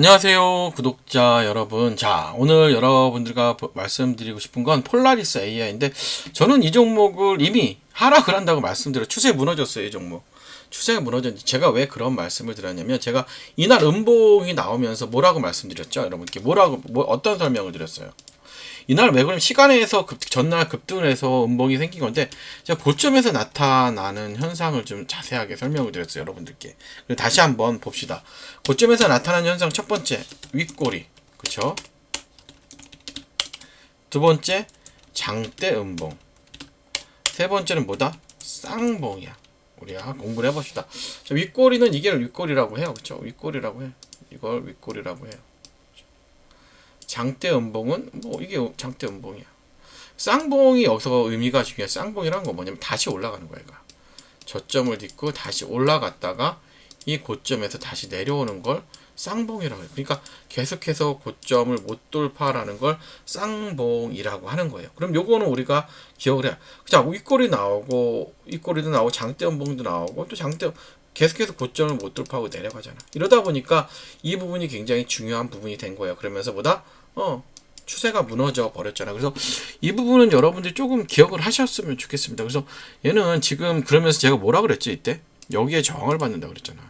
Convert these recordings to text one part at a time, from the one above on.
안녕하세요, 구독자 여러분. 자, 오늘 여러분들과 보- 말씀드리고 싶은 건 폴라리스 AI인데, 저는 이 종목을 이미 하락을 한다고 말씀드려 추세 무너졌어요, 이 종목. 추세가 무너졌는데, 제가 왜 그런 말씀을 드렸냐면, 제가 이날 음봉이 나오면서 뭐라고 말씀드렸죠, 여러분께? 뭐라고, 뭐, 어떤 설명을 드렸어요? 이날 왜 그러면 시간에서 급, 전날 급등을 해서 음봉이 생긴 건데 제가 고점에서 나타나는 현상을 좀 자세하게 설명을 드렸어요 여러분들께. 그리고 다시 한번 봅시다. 고점에서 나타나는 현상 첫 번째 윗꼬리. 그쵸? 두 번째 장대 음봉. 세 번째는 뭐다? 쌍봉이야. 우리가 공부를 해봅시다. 자, 윗꼬리는 이게 윗꼬리라고 해요. 그쵸? 윗꼬리라고 해 이걸 윗꼬리라고 해요 장대 음봉은 뭐 이게 장대 음봉이야. 쌍봉이 여기서 의미가 중요해. 쌍봉이란 건 뭐냐면 다시 올라가는 거야, 이거. 저점을 딛고 다시 올라갔다가 이 고점에서 다시 내려오는 걸 쌍봉이라고 해요. 그러니까 계속해서 고점을 못 돌파라는 걸 쌍봉이라고 하는 거예요. 그럼 요거는 우리가 기억을 해야. 자, 윗꼬리 나오고 윗꼬리도 나오고 장대 음봉도 나오고 또 장대 계속해서 고점을 못 돌파하고 내려가잖아. 이러다 보니까 이 부분이 굉장히 중요한 부분이 된 거예요. 그러면서 보다 어 추세가 무너져 버렸잖아. 그래서 이 부분은 여러분들이 조금 기억을 하셨으면 좋겠습니다. 그래서 얘는 지금 그러면서 제가 뭐라 그랬지 이때 여기에 저항을 받는다 그랬잖아.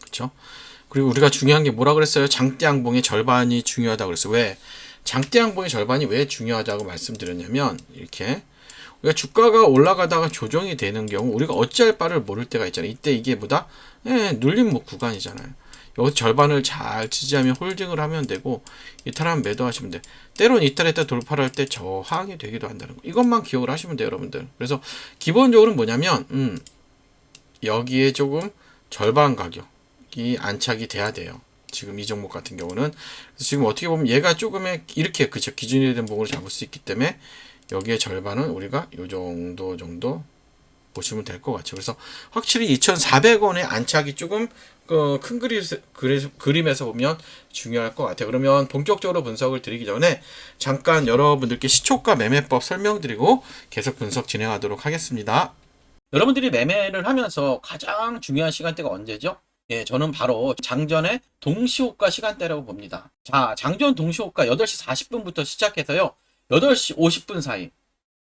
그렇죠? 그리고 우리가 중요한 게 뭐라 그랬어요? 장대 양봉의 절반이 중요하다 그랬어요. 왜? 장대 양봉의 절반이 왜 중요하다고 말씀드렸냐면 이렇게 우리가 주가가 올라가다가 조정이 되는 경우 우리가 어찌할 바를 모를 때가 있잖아요. 이때 이게 뭐다? 예, 눌림 목 구간이잖아요. 여기 절반을 잘 지지하면 홀딩을 하면 되고 이탈하면 매도하시면 돼. 때론 이탈했다 돌파를 할 때 저항이 되기도 한다는 거. 이것만 기억을 하시면 돼요, 여러분들. 그래서 기본적으로 뭐냐면 음, 여기에 조금 절반 가격이 안착이 돼야 돼요. 지금 이 종목 같은 경우는 지금 어떻게 보면 얘가 조금의 이렇게 그죠 기준이 된 봉을 잡을 수 있기 때문에 여기에 절반은 우리가 요 정도 정도 보시면 될 것 같죠. 그래서 확실히 2,400원의 안착이 조금 그큰 그림, 그림 에서 보면 중요할 것 같아요. 그러면 본격적으로 분석을 드리기 전에 잠깐 여러분들께 시초가 매매법 설명드리고 계속 분석 진행하도록 하겠습니다. 여러분들이 매매를 하면서 가장 중요한 시간대가 언제죠? 예, 저는 바로 장전의 동시호가 시간대라고 봅니다. 자, 장전 동시호가 8시 40분부터 시작해서요. 8시 50분 사이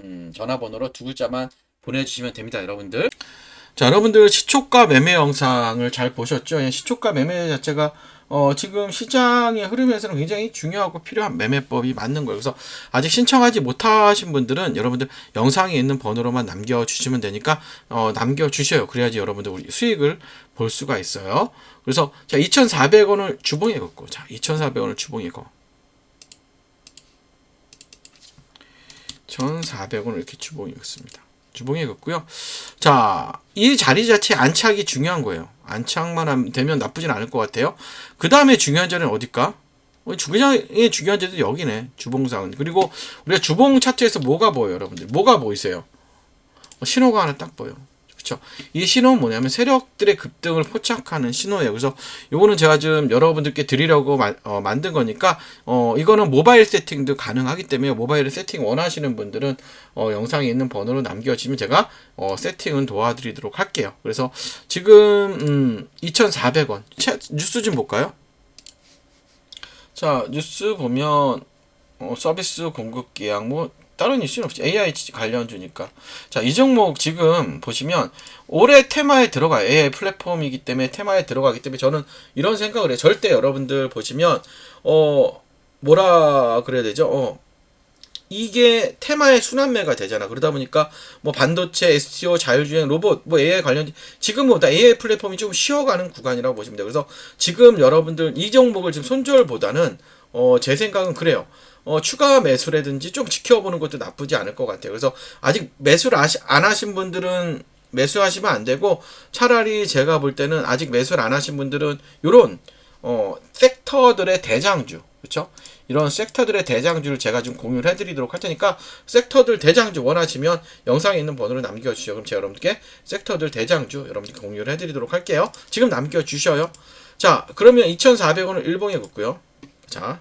음, 전화번호로 두 글자만 보내주시면 됩니다, 여러분들. 자, 여러분들 시초가 매매 영상을 잘 보셨죠? 예, 시초가 매매 자체가 어, 지금 시장의 흐름에서는 굉장히 중요하고 필요한 매매법이 맞는 거예요. 그래서 아직 신청하지 못하신 분들은 여러분들 영상에 있는 번호로만 남겨주시면 되니까 어, 남겨주셔요. 그래야지 여러분들 우리 수익을 볼 수가 있어요. 그래서 자 2,400원을 주봉에 걷고 자 2,400원을 주봉에 거 1,400원을 이렇게 주봉에 걷습니다. 주봉에 걷고요. 자, 이 자리 자체 안착이 중요한 거예요. 안착만 되면 나쁘진 않을 것 같아요. 그 다음에 중요한 자리는 어딜까? 어, 주봉장의 중요한 자리도 여기네. 주봉상은. 그리고 우리가 주봉 차트에서 뭐가 보여요, 여러분들? 뭐가 보이세요? 어, 신호가 하나 딱 보여. 그렇죠? 이 신호는 뭐냐면 세력들의 급등을 포착하는 신호예요. 그래서 요거는 제가 좀 여러분들께 드리려고 마- 어, 만든 거니까 어, 이거는 모바일 세팅도 가능하기 때문에 모바일 세팅 원하시는 분들은 어, 영상에 있는 번호로 남겨주시면 제가 어, 세팅은 도와드리도록 할게요. 그래서 지금 음, 2,400원 뉴스 좀 볼까요? 자 뉴스 보면 어, 서비스 공급 계약 뭐 다른 이슈는 없지. AI 관련 주니까. 자 이 종목 지금 보시면 올해 테마에 들어가요 AI 플랫폼이기 때문에 테마에 들어가기 때문에 저는 이런 생각을 해요. 절대 여러분들 보시면 어 뭐라 그래야 되죠? 어 이게 테마의 순환매가 되잖아. 그러다 보니까 뭐 반도체 STO 자율주행 로봇 뭐 AI 관련 지금은 다 AI 플랫폼이 좀 쉬어가는 구간이라고 보시면 돼요. 그래서 지금 여러분들 이 종목을 지금 손절보다는 어 제 생각은 그래요 어, 추가 매수라든지 좀 지켜보는 것도 나쁘지 않을 것 같아요. 그래서 아직 매수를 아시, 안 하신 분들은 매수하시면 안 되고 차라리 제가 볼 때는 아직 매수를 안 하신 분들은 요런 어, 섹터들의 대장주 그렇죠? 이런 섹터들의 대장주를 제가 좀 공유를 해드리도록 할 테니까 섹터들 대장주 원하시면 영상에 있는 번호를 남겨주시죠. 그럼 제가 여러분께 섹터들 대장주 여러분께 공유를 해드리도록 할게요. 지금 남겨주셔요. 자 그러면 2,400원을 일봉에 긋고요. 자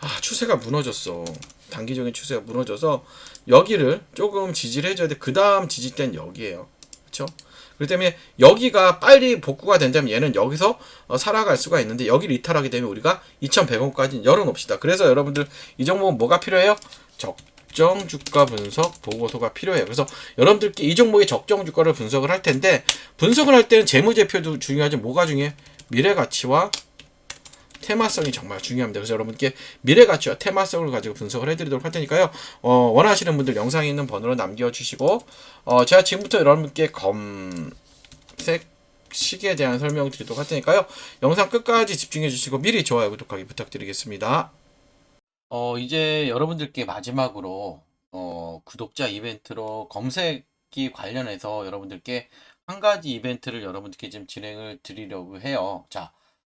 아, 추세가 무너졌어. 단기적인 추세가 무너져서 여기를 조금 지지를 해줘야 돼. 그 다음 지지대는 여기에요. 그쵸? 그렇기 때문에 여기가 빨리 복구가 된다면 얘는 여기서 어, 살아갈 수가 있는데 여기를 이탈하게 되면 우리가 2,100원까지 열어놓읍시다. 그래서 여러분들 이 종목은 뭐가 필요해요? 적정 주가 분석 보고서가 필요해요. 그래서 여러분들께 이 종목의 적정 주가를 분석을 할 텐데 분석을 할 때는 재무제표도 중요하지 뭐가 중요해? 미래 가치와 테마성이 정말 중요합니다. 그래서 여러분께 미래 가치와 테마성을 가지고 분석을 해드리도록 할 테니까요. 어, 원하시는 분들 영상에 있는 번호로 남겨주시고 어, 제가 지금부터 여러분께 검색 시기에 대한 설명 드리도록 할 테니까요. 영상 끝까지 집중해 주시고 미리 좋아요, 구독하기 부탁드리겠습니다. 어, 이제 여러분들께 마지막으로 어, 구독자 이벤트로 검색기 관련해서 여러분들께 한 가지 이벤트를 여러분들께 지금 진행을 드리려고 해요. 자,